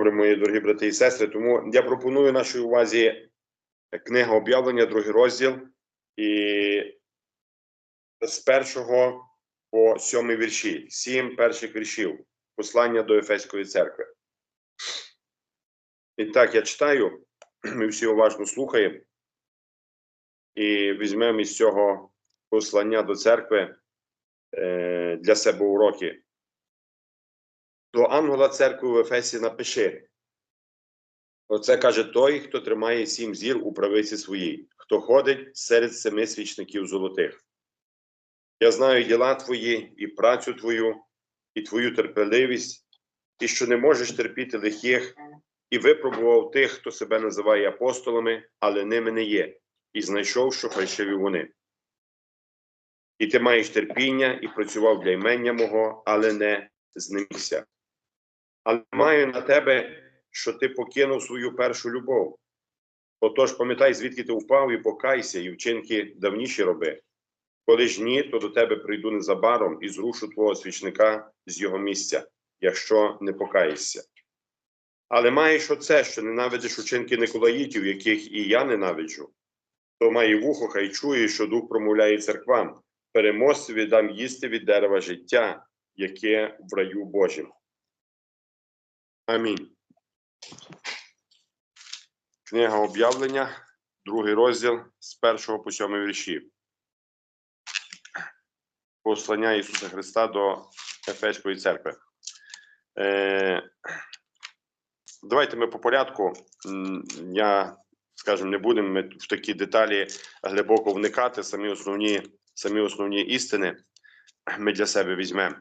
Добре, мої дорогі брати і сестри. Тому я пропоную нашій увазі книга об'явлення, другий розділ, і з першого по сьомий вірші, сім перших віршів, послання до Ефеської церкви. І так, я читаю, ми всі уважно слухаємо і візьмемо із цього послання до церкви е, для себе уроки. До ангела церкви в Ефесі напиши. Оце каже той, хто тримає сім зір у правиці своїй, хто ходить серед семи свічників золотих. Я знаю діла твої, і працю твою, і твою терпеливість, і що не можеш терпіти лихих, і випробував тих, хто себе називає апостолами, але ними не є, і знайшов, що фальшиві вони. І ти маєш терпіння, і працював для імення мого, але не знемігся. Але маю на тебе, що ти покинув свою першу любов. Отож, пам'ятай, звідки ти впав, і покайся, і вчинки давніші роби. Коли ж ні, то до тебе прийду незабаром і зрушу твого свічника з його місця, якщо не покаєшся. Але маєш оце, що ненавидиш учинки Николаїтів, яких і я ненавиджу, то має вухо, хай чує, що дух промовляє церквам. Переможцеві дам їсти від дерева життя, яке в раю Божім. Амінь. Книга об'явлення, другий розділ з першого по сьомий вірші. Послання Ісуса Христа до Ефеської церкви. Е, давайте ми по порядку. Я, скажімо, не будемо ми в такі деталі глибоко вникати. Самі основні, самі основні істини ми для себе візьмемо.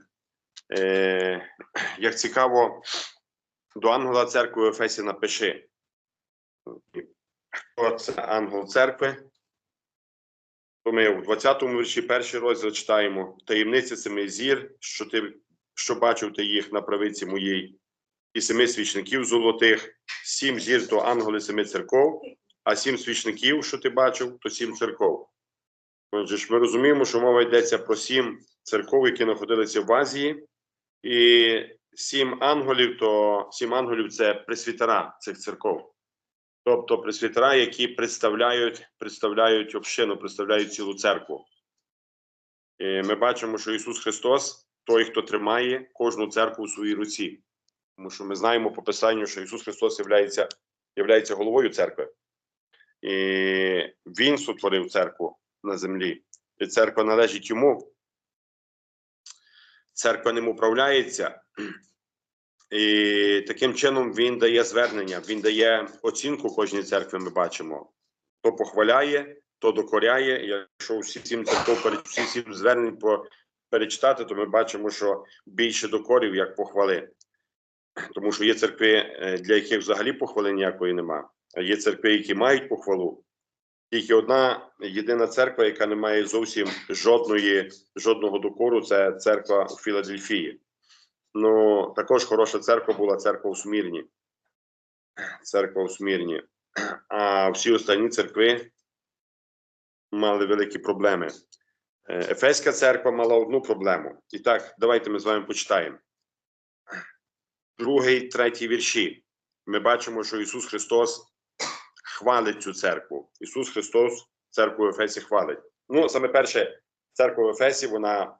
Е, як цікаво, до ангела церкви в Ефесі напиши. Хто це ангел церкви? То ми у 20-му вірші перший розділ читаємо таємниці семи зір, що ти що бачив ти їх на правиці моїй, і семи свічників золотих, сім зір то ангели семи церков, а сім свічників, що ти бачив, то сім церков. Отже ж, ми розуміємо, що мова йдеться про сім церков, які знаходилися в Азії, і сім ангелів, то сім ангелів це пресвітера цих церков. Тобто пресвітера, які представляють, представляють общину, представляють цілу церкву. І ми бачимо, що Ісус Христос той, хто тримає кожну церкву у своїй руці. Тому що ми знаємо по Писанню, що Ісус Христос являється головою церкви. І Він сотворив церкву на землі. І церква належить йому. Церква ним управляється. І таким чином він дає звернення, він дає оцінку кожній церкві. Ми бачимо, то похваляє, то докоряє. Якщо всі сім церков перед всі сім звернень по перечитати, то ми бачимо, що більше докорів як похвали. Тому що є церкви, е, для яких взагалі похвали ніякої нема. А є церкви, які мають похвалу. Тільки одна єдина церква, яка не має зовсім жодної, жодного докору, це церква у Філадельфії. Ну, також хороша церква була церква у Смірні. Церква у Смірні. А всі останні церкви мали великі проблеми. Е, Ефеська церква мала одну проблему. І так, давайте ми з вами почитаємо. Другий, третій вірші. Ми бачимо, що Ісус Христос хвалить цю церкву. Ісус Христос церкву в Ефесі хвалить. Ну, саме перше, церква в Ефесі, вона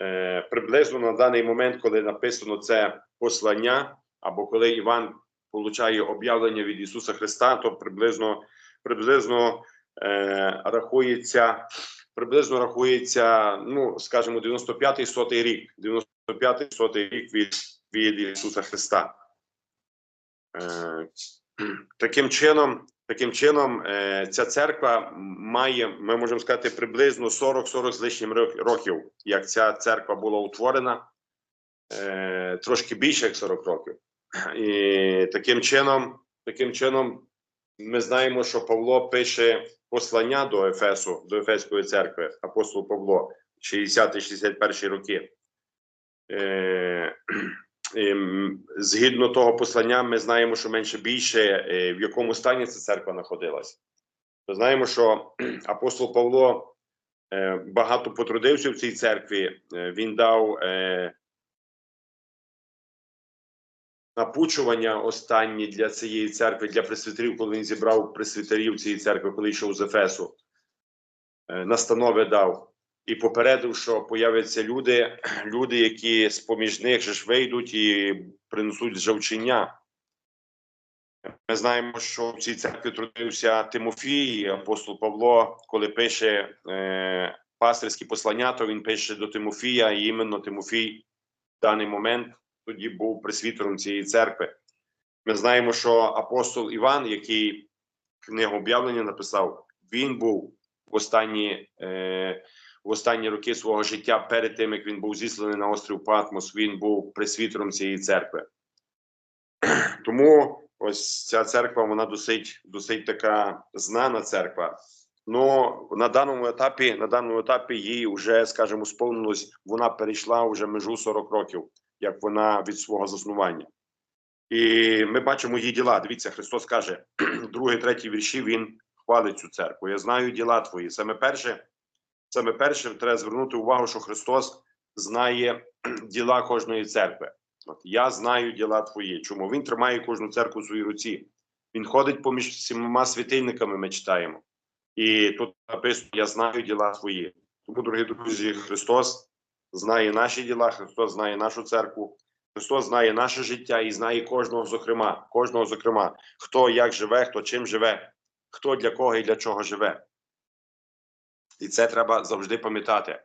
е, приблизно на даний момент, коли написано це послання, або коли Іван получає об'явлення від Ісуса Христа, то приблизно приблизно е, рахується, приблизно рахується, ну, скажімо, 95-й сотий рік, 95-й сотий рік від, від Ісуса Христа. Е, таким чином, таким чином, е, ця церква має, ми можемо сказати, приблизно 40-40 з лишнім років, як ця церква була утворена, е, трошки більше як 40 років. І таким чином, таким чином, ми знаємо, що Павло пише послання до Ефесу, до Ефеської церкви, апостол Павло, 60-61 роки. Е, і, м, згідно того послання, ми знаємо, що менше більше е, в якому стані ця церква знаходилась. Ми знаємо, що апостол Павло е, багато потрудився в цій церкві. Е, Він дав напучування останні для цієї церкви, для пресвітерів, коли він зібрав пресвітерів цієї церкви, коли йшов з Ефесу, настанови дав і попередив, що появляться люди, люди, які з поміж них ж вийдуть і принесуть жовчення. Ми знаємо, що в цій церкві трудився Тимофій, апостол Павло, коли пише е, пастирські послання, то він пише до Тимофія, і іменно Тимофій в даний момент тоді був пресвітером цієї церкви. Ми знаємо, що апостол Іван, який книгу об'явлення написав, він був в останні, е, в останні роки свого життя, перед тим як він був зісланий на острів Патмос, він був пресвітером цієї церкви. Тому ось ця церква, вона досить, досить така знана церква. Ну на даному етапі, на даному етапі їй вже, скажімо, сповнилось, вона перейшла вже межу 40 років, як вона від свого заснування. І ми бачимо її діла. Дивіться, Христос каже, другий, третій вірші Він хвалить цю церкву. Я знаю діла твої. Саме перше, саме перше, треба звернути увагу, що Христос знає діла кожної церкви. От я знаю діла твої. Чому він тримає кожну церкву в своїй руці? Він ходить поміж сімома світильниками. Ми читаємо, і тут написано: Я знаю діла твої. Тому, дорогі друзі, Христос знає наші діла, Христос знає нашу церкву. Христос знає наше життя і знає кожного, зокрема, кожного, зокрема, хто як живе, хто чим живе, хто для кого і для чого живе. І це треба завжди пам'ятати.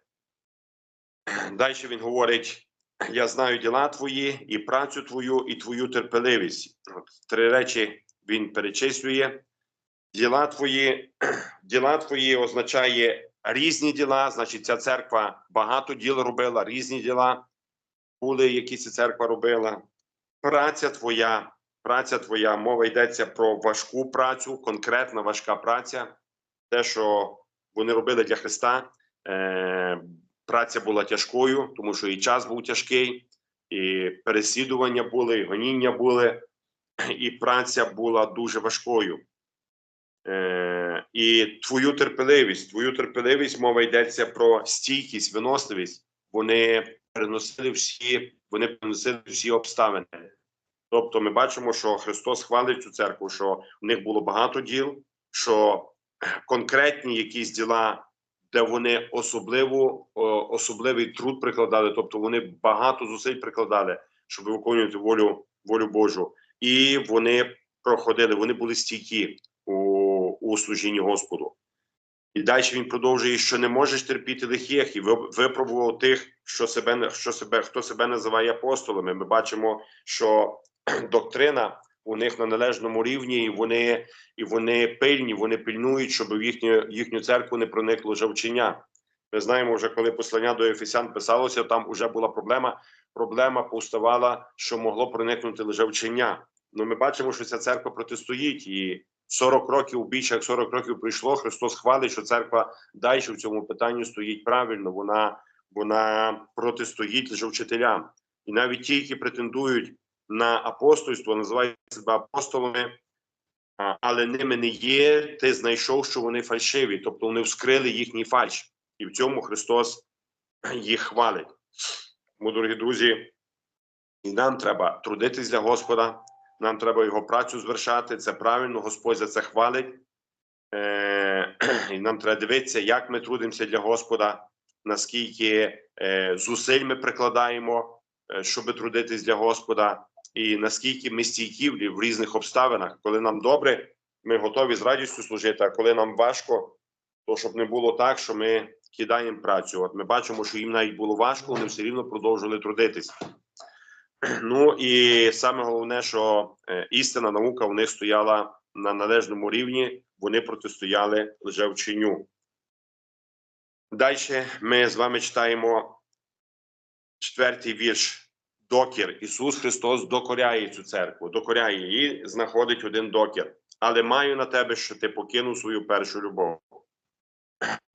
Далі він говорить: я знаю діла твої, і працю твою, і твою терпеливість. От, три речі він перечислює. Діла твої, діла твої означає різні діла. Значить, ця церква багато діл робила, різні діла були, які ця церква робила. Праця твоя, праця твоя, мова йдеться про важку працю, конкретна важка праця. Те, що вони робили для Христа. Е, Праця була тяжкою, тому що і час був тяжкий, і переслідування були, і гоніння були, і праця була дуже важкою. Е, І твою терпеливість, твою терпеливість, мова йдеться про стійкість, виносливість. Вони переносили всі, вони переносили всі обставини. Тобто, ми бачимо, що Христос хвалить цю церкву, що в них було багато діл, що конкретні якісь діла, де вони особливо, особливий труд прикладали, тобто вони багато зусиль прикладали, щоб виконувати волю, волю Божу, і вони проходили, вони були стійкі у, у служінні Господу. І далі він продовжує, що не можеш терпіти лихих, і випробував тих, що себе що себе, хто себе називає апостолами. Ми бачимо, що доктрина у них на належному рівні, і вони і вони пильні, вони пильнують, щоб в їхню їхню церкву не проникло жавчення. Ми знаємо, вже коли послання до Ефесян писалося, там вже була проблема. Проблема повставала, що могло проникнути лежавчення. Ну, ми бачимо, що ця церква протистоїть і 40 років більше як 40 років прийшло. Христос хвалить, що церква далі в цьому питанні стоїть правильно. Вона вона протистоїть лжевчителям. І навіть ті, які претендують на апостольство, називають себе апостолами, але ними не є. Ти знайшов, що вони фальшиві, тобто вони вскрили їхній фальш, і в цьому Христос їх хвалить. Тому, дорогі друзі, і нам треба трудитись для Господа. Нам треба його працю звершати. Це правильно, Господь за це хвалить. Е, І нам треба дивитися, як ми трудимося для Господа, наскільки е, зусиль ми прикладаємо, щоб трудитись для Господа, і наскільки ми стійкі в різних обставинах. Коли нам добре, ми готові з радістю служити. А коли нам важко, то щоб не було так, що ми кидаємо працю. От ми бачимо, що їм навіть було важко, вони все рівно продовжували трудитись. Ну і саме головне, що е, істина наука в них стояла на належному рівні, вони протистояли лжевченню. Далі ми з вами читаємо четвертий вірш. Докір. Ісус Христос докоряє цю церкву, докоряє її, знаходить один докір. Але маю на тебе, що ти покинув свою першу любов.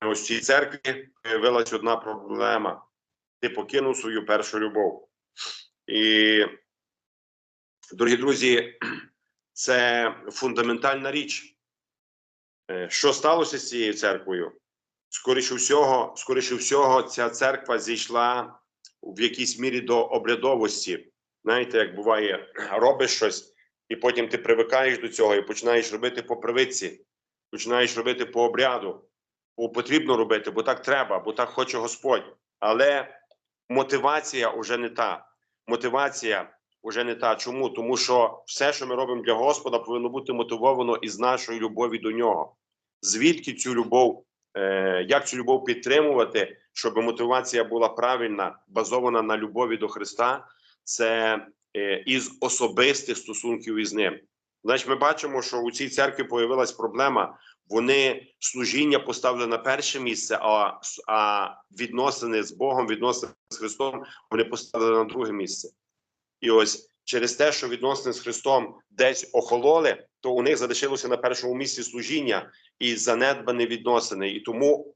В цій церкві з'явилася одна проблема: ти покинув свою першу любов. І, дорогі друзі, це фундаментальна річ. Е, що сталося з цією церквою? Скоріше всього, скоріше всього, ця церква зійшла в якійсь мірі до обрядовості. Знаєте, як буває, робиш щось, і потім ти привикаєш до цього і починаєш робити по привичці, починаєш робити по обряду. Бо потрібно робити, бо так треба, бо так хоче Господь. Але мотивація вже не та. Мотивація вже не та. Чому? Тому що все, що ми робимо для Господа, повинно бути мотивовано із нашої любові до нього. Звідки цю любов, як цю любов підтримувати, щоб мотивація була правильна, базована на любові до Христа, це е, із особистих стосунків із ним. Значить, ми бачимо, що у цій церкві появилась проблема. Вони служіння поставили на перше місце, а, а відносини з Богом, відносини з Христом, вони поставили на друге місце. І ось через те, що відносини з Христом десь охололи, то у них залишилося на першому місці служіння і занедбані відносини. І тому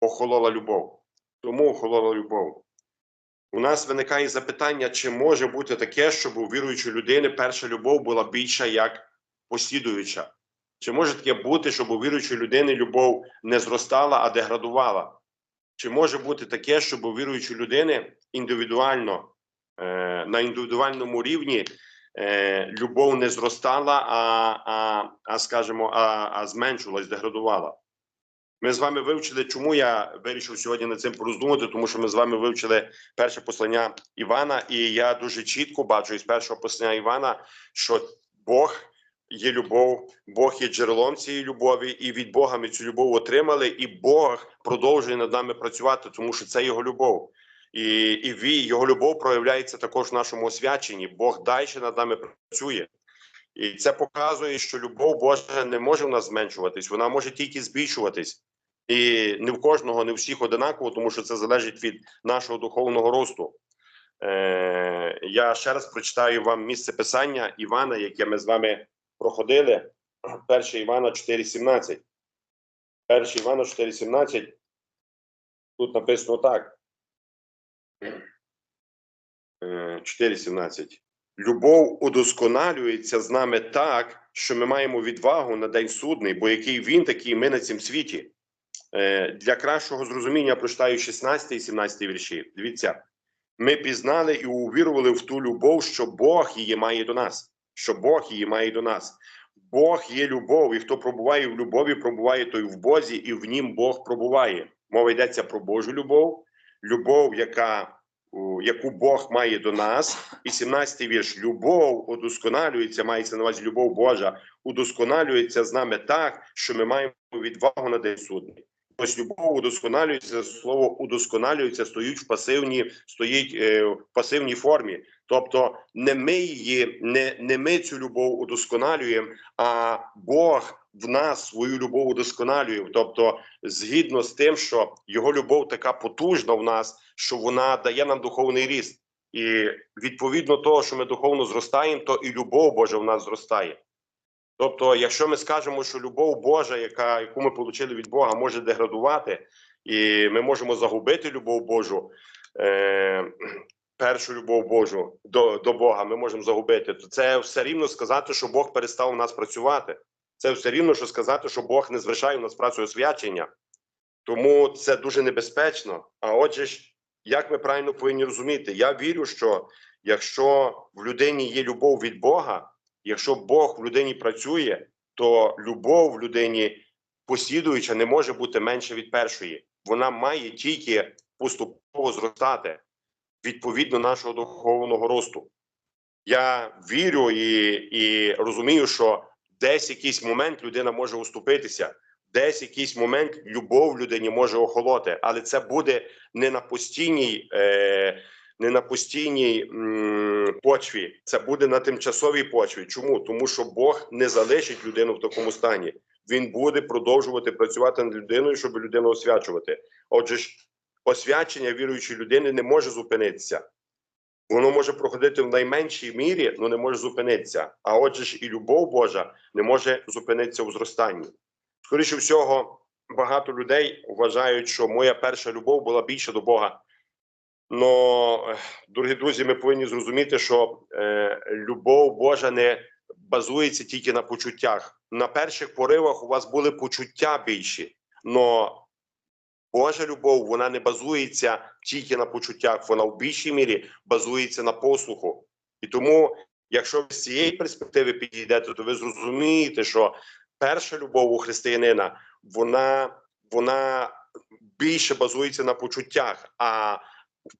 охолола любов. Тому охолола любов. У нас виникає запитання, чи може бути таке, щоб у віруючої людини перша любов була більша як послідуюча? Чи може таке бути, щоб у віруючої людини любов не зростала, а деградувала? Чи може бути таке, щоб у віруючої людини індивідуально, на індивідуальному рівні е, любов не зростала, а, а, а скажімо, а, а зменшувалась, деградувала? Ми з вами вивчили, чому я вирішив сьогодні над цим пороздумати, тому що ми з вами вивчили перше послання Івана, і я дуже чітко бачу із першого послання Івана, що Бог є любов, Бог є джерелом цієї любові, і від Бога ми цю любов отримали, і Бог продовжує над нами працювати, тому що це його любов. І, і ві- його любов проявляється також в нашому освяченні. Бог далі над нами працює. І це показує, що любов Божа не може в нас зменшуватись, вона може тільки збільшуватись. І не в кожного, не всіх одинаково, тому що це залежить від нашого духовного росту. Е, я ще раз прочитаю вам місце писання Івана, яке ми з вами проходили. 1 Івана 4,17. 1 Івана 4,17. Тут написано так. Е, 4,17. Любов удосконалюється з нами так, що ми маємо відвагу на день судний, бо який він, такий ми на цім світі. Е, Для кращого зрозуміння прочитаю 16 і 17 вірші. Дивіться, ми пізнали і увірували в ту любов, що Бог її має до нас. Що Бог її має до нас. Бог є любов, і хто пробуває в любові, пробуває той в Бозі, і в нім Бог пробуває. Мова йдеться про Божу любов, любов, яка, яку Бог має до нас. І 17-й вірш: любов удосконалюється, мається на увазі любов Божа, удосконалюється з нами так, що ми маємо відвагу на день судний. Ось любов удосконалюється, слово удосконалюється, стоїть в пасивній, стоїть е, в пасивній формі. Тобто не ми її, не, не ми цю любов удосконалюємо, а Бог в нас свою любов удосконалює. Тобто, згідно з тим, що його любов така потужна в нас, що вона дає нам духовний ріст. І відповідно того, що ми духовно зростаємо, то і любов Божа в нас зростає. Тобто, якщо ми скажемо, що любов Божа, яка, яку ми отримали від Бога, може деградувати, і ми можемо загубити любов Божу, е, першу любов Божу до, до Бога, ми можемо загубити, то це все рівно сказати, що Бог перестав у нас працювати. Це все рівно, що сказати, що Бог не звершає у нас працю освячення. Тому це дуже небезпечно. А отже, як ми правильно повинні розуміти, я вірю, що якщо в людині є любов від Бога, якщо Бог в людині працює, то любов в людині послідуюча не може бути менше від першої. Вона має тільки поступово зростати відповідно нашого духовного росту. Я вірю і, і розумію, що десь якийсь момент людина може уступитися, десь якийсь момент любов людині може охолоти, але це буде не на постійній. Е, не на постійній м, почві, це буде на тимчасовій почві. Чому? Тому що Бог не залишить людину в такому стані. Він буде продовжувати працювати над людиною, щоб людину освячувати. Отже освячення віруючої людини не може зупинитися. Воно може проходити в найменшій мірі, але не може зупинитися. А отже ж, і любов Божа не може зупинитися у зростанні. Скоріше всього, багато людей вважають, що моя перша любов була більше до Бога. Но, дорогі друзі, ми повинні зрозуміти, що е, любов Божа не базується тільки на почуттях. На перших поривах у вас були почуття більші, но Божа любов вона не базується тільки на почуттях, вона в більшій мірі базується на послуху. І тому, якщо ви з цієї перспективи підійдете, то ви зрозумієте, що перша любов у християнина вона, вона більше базується на почуттях, а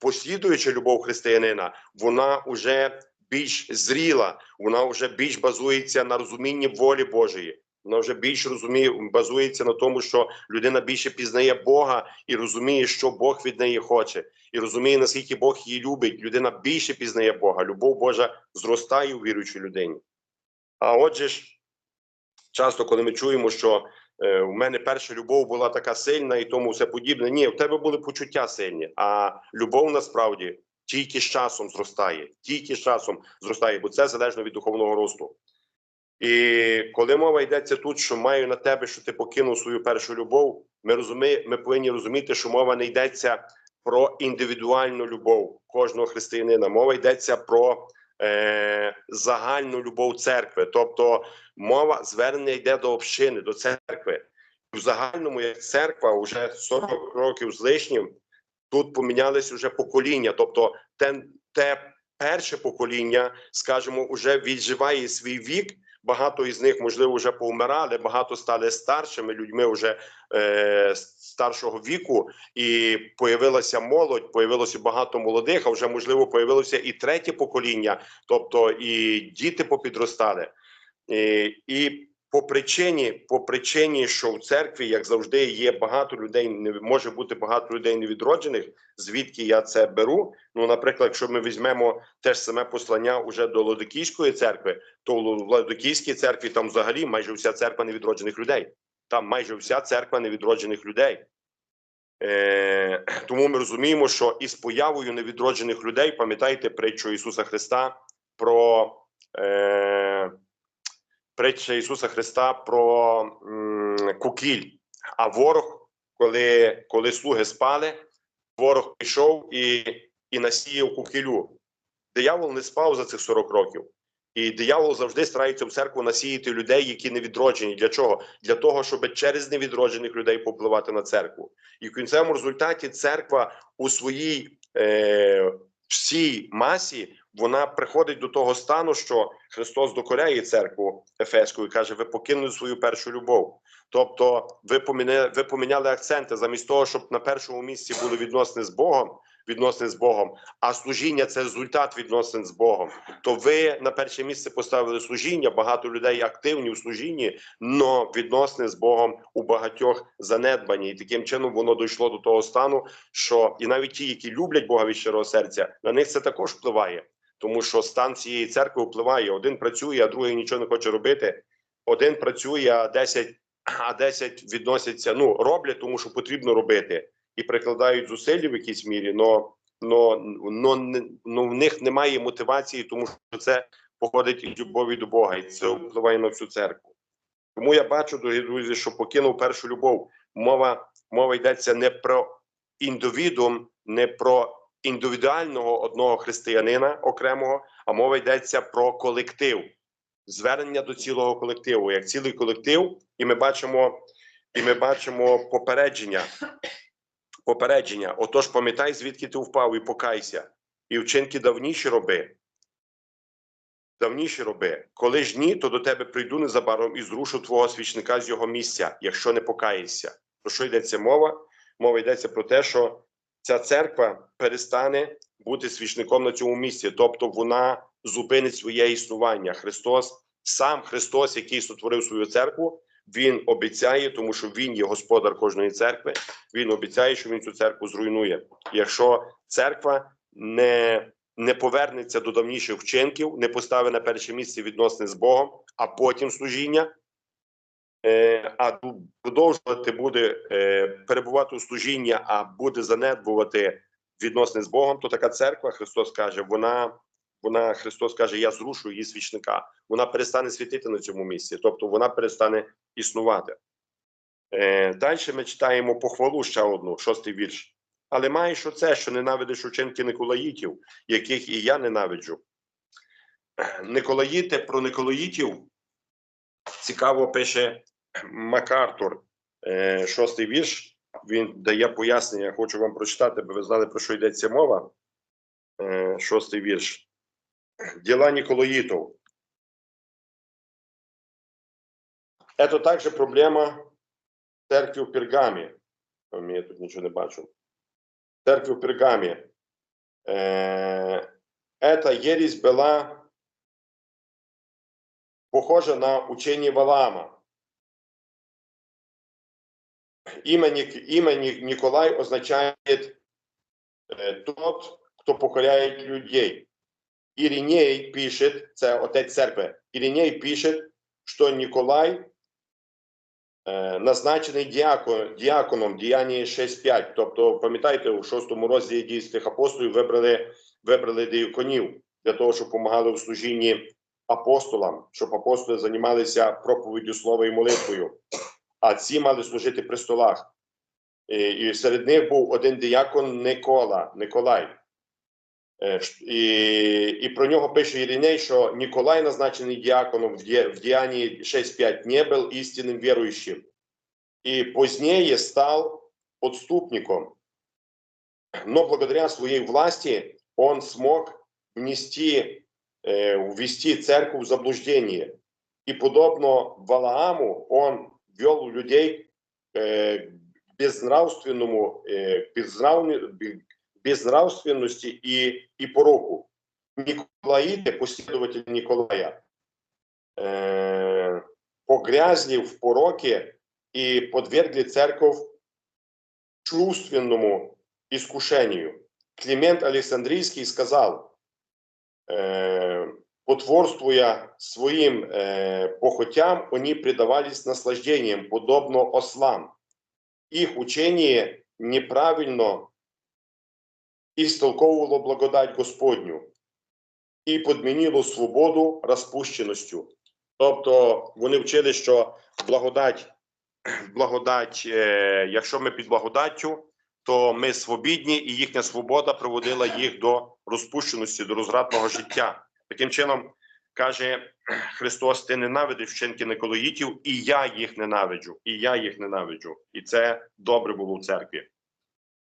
послідуюча любов християнина, вона вже більш зріла, вона вже більш базується на розумінні волі Божої. Вона вже більш розуміє, базується на тому, що людина більше пізнає Бога і розуміє, що Бог від неї хоче, і розуміє, наскільки Бог її любить. Людина більше пізнає Бога. Любов Божа зростає у віруючій людині. А отже ж, часто, коли ми чуємо, що е, у мене перша любов була така сильна і тому все подібне. Ні, в тебе були почуття сильні, а любов насправді тільки з часом зростає, тільки з часом зростає, бо це залежно від духовного росту. І коли мова йдеться тут, що маю на тебе, що ти покинув свою першу любов, ми розумі, ми повинні розуміти, що мова не йдеться про індивідуальну любов кожного християнина. Мова йдеться про е, загальну любов церкви. Тобто мова звернення йде до общини, до церкви. В загальному, як церква, вже 40 років з лишнім, тут помінялись вже покоління. Тобто, те, те перше покоління, скажімо, вже відживає свій вік. Багато із них, можливо, вже повмирали, багато стали старшими людьми вже е, старшого віку, і появилася молодь, появилося багато молодих, а вже можливо появилося і третє покоління, тобто і діти попідростали. І, і по причині, по причині, що в церкві, як завжди, є багато людей, не може бути багато людей невідроджених. Звідки я це беру? Ну, наприклад, якщо ми візьмемо те ж саме послання уже до Лодокійської церкви, то в Лодокійській церкві там взагалі майже вся церква невідроджених людей. Там майже вся церква невідроджених людей. Е, Тому ми розуміємо, що із появою невідроджених людей, пам'ятаєте притчу Ісуса Христа про е, притча Ісуса Христа про кукіль. А ворог, коли, коли слуги спали, ворог пішов і, і насіяв кукілю. Диявол не спав за цих 40 років. І диявол завжди старається в церкву насіяти людей, які не відроджені. Для чого? Для того, щоб через невідроджених людей попливати на церкву. І в кінцевому результаті церква у своїй е, всій масі вона приходить до того стану, що Христос докоряє церкву Ефеську і каже: ви покинули свою першу любов. Тобто, ви поміняли, ви поміняли акценти замість того, щоб на першому місці були відносини з Богом. Відносини з Богом, а служіння це результат відносин з Богом. То ви на перше місце поставили служіння. Багато людей активні у служінні, але відносини з Богом у багатьох занедбані. І таким чином воно дійшло до того стану, що і навіть ті, які люблять Бога від щирого серця, на них це також впливає, тому що стан цієї церкви впливає. Один працює, а другий нічого не хоче робити. Один працює, а 10, а 10 відносяться. Ну роблять, тому що потрібно робити і прикладають зусилля в якійсь мірі, но, но, но, но в них немає мотивації, тому що це походить від любові до Бога, і це впливає на всю церкву. Тому я бачу, дорогі друзі, що покинув першу любов. Мова мова йдеться не про індивідум, не про індивідуального одного християнина окремого, а мова йдеться про колектив, звернення до цілого колективу, як цілий колектив, і ми бачимо, і ми бачимо попередження попередження. Отож, пам'ятай, звідки ти впав, і покайся, і вчинки давніші роби. Давніші роби. Коли ж ні, то до тебе прийду незабаром і зрушу твого свічника з його місця, якщо не покаєшся. Про що йдеться мова? Мова йдеться про те, що ця церква перестане бути свічником на цьому місці, тобто вона зупинить своє існування. Христос, сам Христос, який сотворив свою церкву, він обіцяє, тому що він є господар кожної церкви. Він обіцяє, що він цю церкву зруйнує. Якщо церква не не повернеться до давніших вчинків, не поставить на перше місце відносини з Богом, а потім служіння, а продовжувати буде е, перебувати у служінні, а буде занедбувати відносини з Богом, то така церква, Христос каже, вона вона Христос каже: Я зрушу її свічника. Вона перестане світити на цьому місці, тобто вона перестане існувати. Е, Далі ми читаємо похвалу ще одну, шостий вірш. Але маєш оце, що ненавидиш учинки Николаїтів, яких і я ненавиджу. Николаїти про Николаїтів цікаво пише Макартур, е, шостий вірш. Він дає пояснення, хочу вам прочитати, бо ви знали, про що йдеться мова. Е, шостий вірш. дела Николаитов. Это также проблема церкви в Пергамі. О, Я тут нічого не бачу. Церкви в Пергамі. Е, Эта ересь была похожа на учение Валаама. Имя, имя Николай означает тот, кто покоряет людей. Ириней пишет, це отець церкви, Ириней пишет, что Николай е, назначений діакон, діаконом діяння 6.5. Тобто, пам'ятаєте, у 6 розділі дій святих апостолів вибрали, вибрали діаконів для того, щоб допомагали в служінні апостолам, щоб апостоли займалися проповіддю слова і молитвою, а ці мали служити при столах. І, серед них був один діякон Никола, Николай. Е, І, і про нього пише Іриней, що Ніколай, назначений діаконом в, Діянні 6.5, не був істинним віруючим. І позднее стал отступником. Но благодаря своей власти он смог внести, ввести церковь в заблуждение. И подобно Валааму, он вел людей э, к безнравственному, э, к безнравне- бе- безнравственности и, и пороку. Николаиты, последователи Николая, э, погрязли в пороке и подвергли церковь чувственному искушению. Климент Александрийский сказал, э, потворствуя своим э, похотям, они предавались наслаждениям, подобно ослам. Их учение неправильно истолковывало благодать Господню і подмінило свободу розпущеностью. Тобто вони вчили, що благодать, благодать, е, якщо ми під благодаттю, то ми свобідні, і їхня свобода приводила їх до розпущеності, до розрадного життя. Таким чином, каже Христос: ти ненавидиш вчинки Николаїтів, і я їх ненавиджу, і я їх ненавиджу. І це добре було в церкві.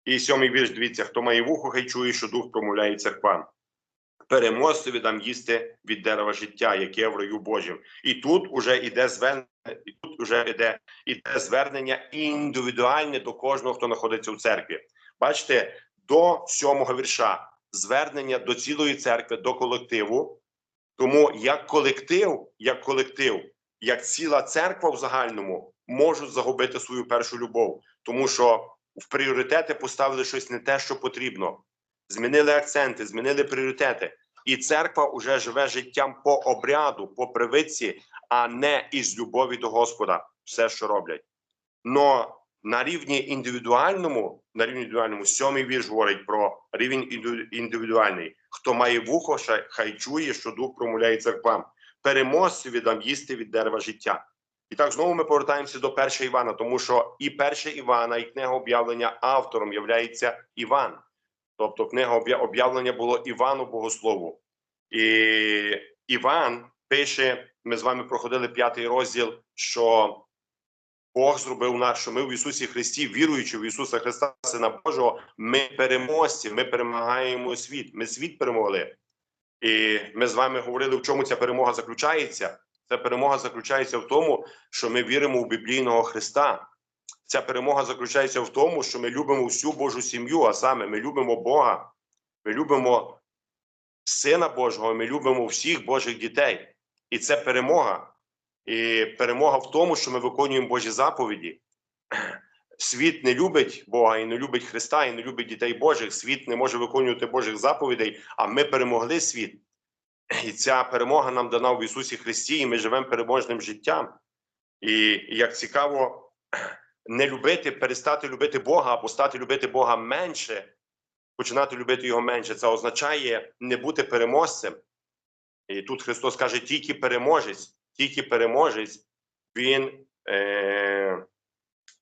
І сьомий вірш, дивіться, хто має вухо, хай чує, що дух промовляє церквам. Переможцеві дам їсти від дерева життя, яке в раю Божім. І тут уже іде звернення, і тут уже іде, іде звернення індивідуальне до кожного, хто знаходиться в церкві. Бачите, до сьомого вірша звернення до цілої церкви, до колективу. Тому як колектив, як колектив, як ціла церква в загальному можуть загубити свою першу любов, тому що в пріоритети поставили щось не те, що потрібно. Змінили акценти, змінили пріоритети. І церква вже живе життям по обряду, по привичці, а не із любові до Господа, все, що роблять. Но на рівні індивідуальному, на рівні індивідуальному, сьомий вірш говорить про рівень індивідуальний. Хто має вухо, хай- чує, що дух промовляє церквам. Переможцеві дам їсти від дерева життя. І так знову ми повертаємося до першого Івана, тому що і перше Івана, і книга об'явлення автором являється Іван. Тобто книга об'явлення було Івану Богослову. І Іван пише: ми з вами проходили п'ятий розділ, що Бог зробив нас, що ми в Ісусі Христі, віруючи в Ісуса Христа, Сина Божого, ми переможці, ми перемагаємо світ. Ми світ перемогли. І ми з вами говорили, в чому ця перемога заключається. Ця перемога заключається в тому, що ми віримо в біблійного Христа. Ця перемога заключається в тому, що ми любимо всю Божу сім'ю, а саме ми любимо Бога, ми любимо Сина Божого, ми любимо всіх Божих дітей. І це перемога. І перемога в тому, що ми виконуємо Божі заповіді. Світ не любить Бога і не любить Христа, і не любить дітей Божих. Світ не може виконувати Божих заповідей, а ми перемогли світ. І ця перемога нам дана в Ісусі Христі, і ми живемо переможним життям. І як цікаво, не любити, перестати любити Бога або стати любити Бога менше, починати любити Його менше, це означає не бути переможцем. І тут Христос каже: тільки переможець, тільки переможець, він е,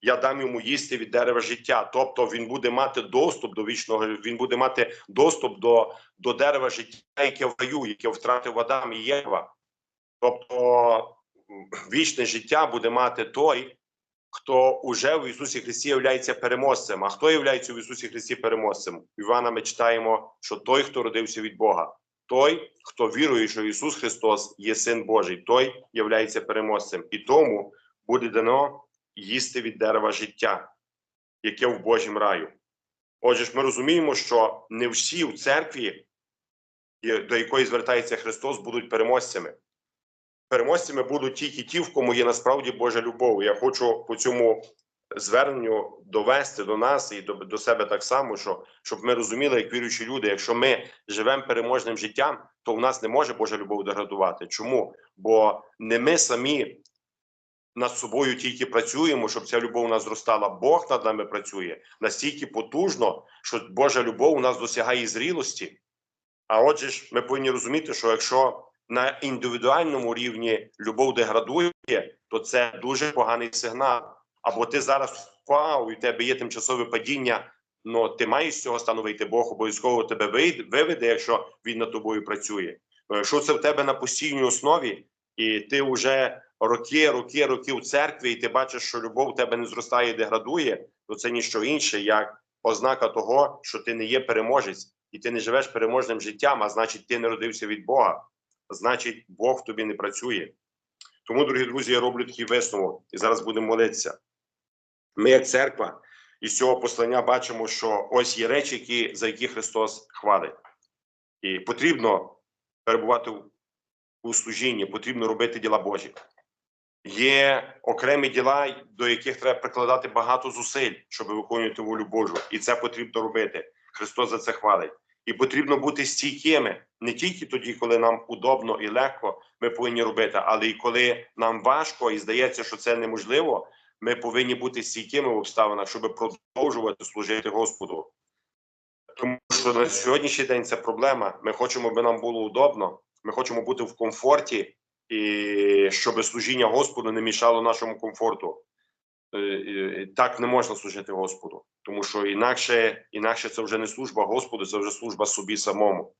я дам йому їсти від дерева життя. Тобто він буде мати доступ до вічного, він буде мати доступ до, до дерева життя, яке в раю, яке втратив Адам і Єва. Тобто вічне життя буде мати той, хто уже в Ісусі Христі є переможцем. А хто є в Ісусі Христі переможцем? Івана ми читаємо, що той, хто родився від Бога. той, хто вірує, що Ісус Христос є Син Божий, той являється переможцем. І тому буде дано їсти від дерева життя, яке в Божім раю. Отже ж, ми розуміємо, що не всі в церкві, до якої звертається Христос, будуть переможцями. Переможцями будуть тільки ті, в кому є насправді Божа любов. Я хочу по цьому зверненню довести до нас і до, до себе так само, що щоб ми розуміли, як віруючі люди, якщо ми живемо переможним життям, то в нас не може Божа любов деградувати. Чому? Бо не ми самі над собою тільки працюємо, щоб ця любов у нас зростала. Бог над нами працює настільки потужно, що Божа любов у нас досягає зрілості. А отже ж, ми повинні розуміти, що якщо на індивідуальному рівні любов деградує, то це дуже поганий сигнал. Або ти зараз впав, і в тебе є тимчасове падіння. Ну ти маєш з цього стану вийти. Бог обов'язково тебе виведе, якщо він над тобою працює. Якщо це в тебе на постійній основі, і ти вже роки, роки, роки в церкві, і ти бачиш, що любов в тебе не зростає, і деградує, то це ніщо інше, як ознака того, що ти не є переможець, і ти не живеш переможним життям, а значить, ти не родився від Бога. Значить, Бог тобі не працює. Тому, дорогі друзі, я роблю такий висновок, і зараз будемо молитися. Ми, як церква, із цього послання бачимо, що ось є речі, які, за які Христос хвалить. І потрібно перебувати у служінні, потрібно робити діла Божі. Є окремі діла, до яких треба прикладати багато зусиль, щоб виконувати волю Божу, і це потрібно робити. Христос за це хвалить. І потрібно бути стійкими не тільки тоді, коли нам удобно і легко, ми повинні робити, але і коли нам важко і здається, що це неможливо, ми повинні бути стійкими в обставинах, щоб продовжувати служити Господу. Тому що на сьогоднішній день це проблема. Ми хочемо, аби нам було удобно, ми хочемо бути в комфорті, і щоб служіння Господу не мішало нашому комфорту. Е, Так не можна служити Господу, тому що інакше, інакше це вже не служба Господу, це вже служба собі самому.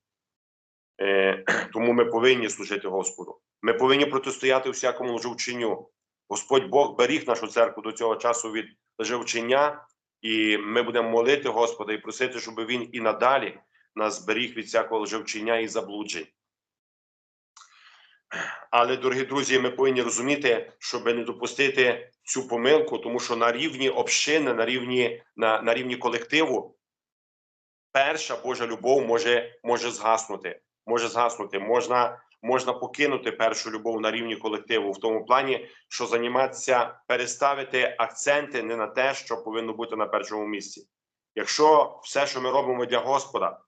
Е, Тому ми повинні служити Господу. Ми повинні протистояти всякому лжевченню. Господь Бог беріг нашу церкву до цього часу від лжевчення, і ми будемо молити Господа і просити, щоб він і надалі нас беріг від всякого лжевчення і заблуджень. Але, дорогі друзі, ми повинні розуміти, щоб не допустити цю помилку, тому що на рівні общини, на рівні, на, на рівні колективу, перша Божа любов може, може згаснути. Може згаснути, можна, можна покинути першу любов на рівні колективу в тому плані, що займатися, переставити акценти не на те, що повинно бути на першому місці. Якщо все, що ми робимо для Господа,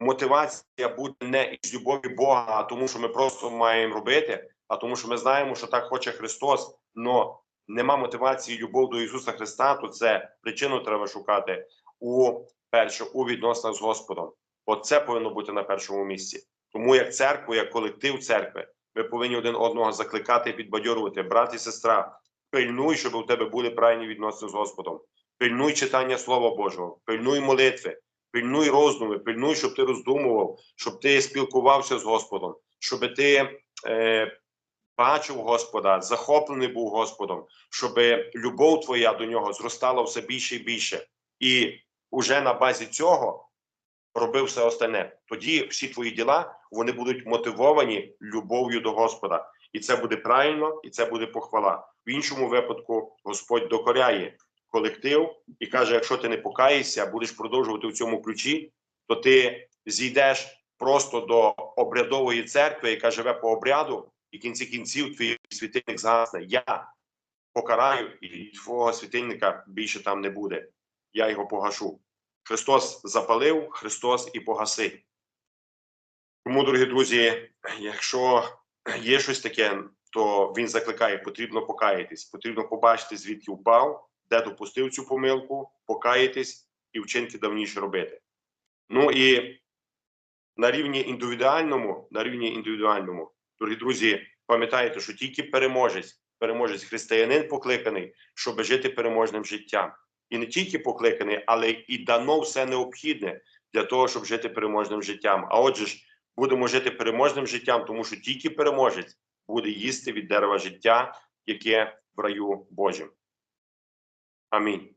мотивація буде не із любові Бога, а тому, що ми просто маємо робити, а тому, що ми знаємо, що так хоче Христос, але нема мотивації любов до Ісуса Христа, то це причину треба шукати у перше у відносинах з Господом. От це повинно бути на першому місці. Тому як церква, як колектив церкви, ми повинні один одного закликати, підбадьорувати, брат і сестра. Пильнуй, щоб у тебе були правильні відносини з Господом. Пильнуй читання Слова Божого, пильнуй молитви, пильнуй роздуми, пильнуй, щоб ти роздумував, щоб ти спілкувався з Господом, щоб ти е, бачив Господа, захоплений був Господом, щоб любов твоя до нього зростала все більше і більше. І уже на базі цього робив все остальне. Тоді всі твої діла вони будуть мотивовані любов'ю до Господа. І це буде правильно, і це буде похвала. В іншому випадку Господь докоряє колектив і каже: якщо ти не покаєшся, будеш продовжувати в цьому ключі, то ти зійдеш просто до обрядової церкви, яка живе по обряду, і в кінці кінців твій світильник згасне. Я покараю, і твого світильника більше там не буде. Я його погашу. Христос запалив, Христос і погасить. Тому, дорогі друзі, якщо є щось таке, то він закликає, потрібно покаятись, потрібно побачити, звідки впав, де допустив цю помилку, покаятись і вчинки давніше робити. Ну і на рівні індивідуальному, на рівні індивідуальному, дорогі друзі, пам'ятайте, що тільки переможець, переможець християнин покликаний, щоб жити переможним життям. І не тільки покликаний, але і дано все необхідне для того, щоб жити переможним життям. А отже ж, будемо жити переможним життям, тому що тільки переможець буде їсти від дерева життя, яке в раю Божим. Амінь.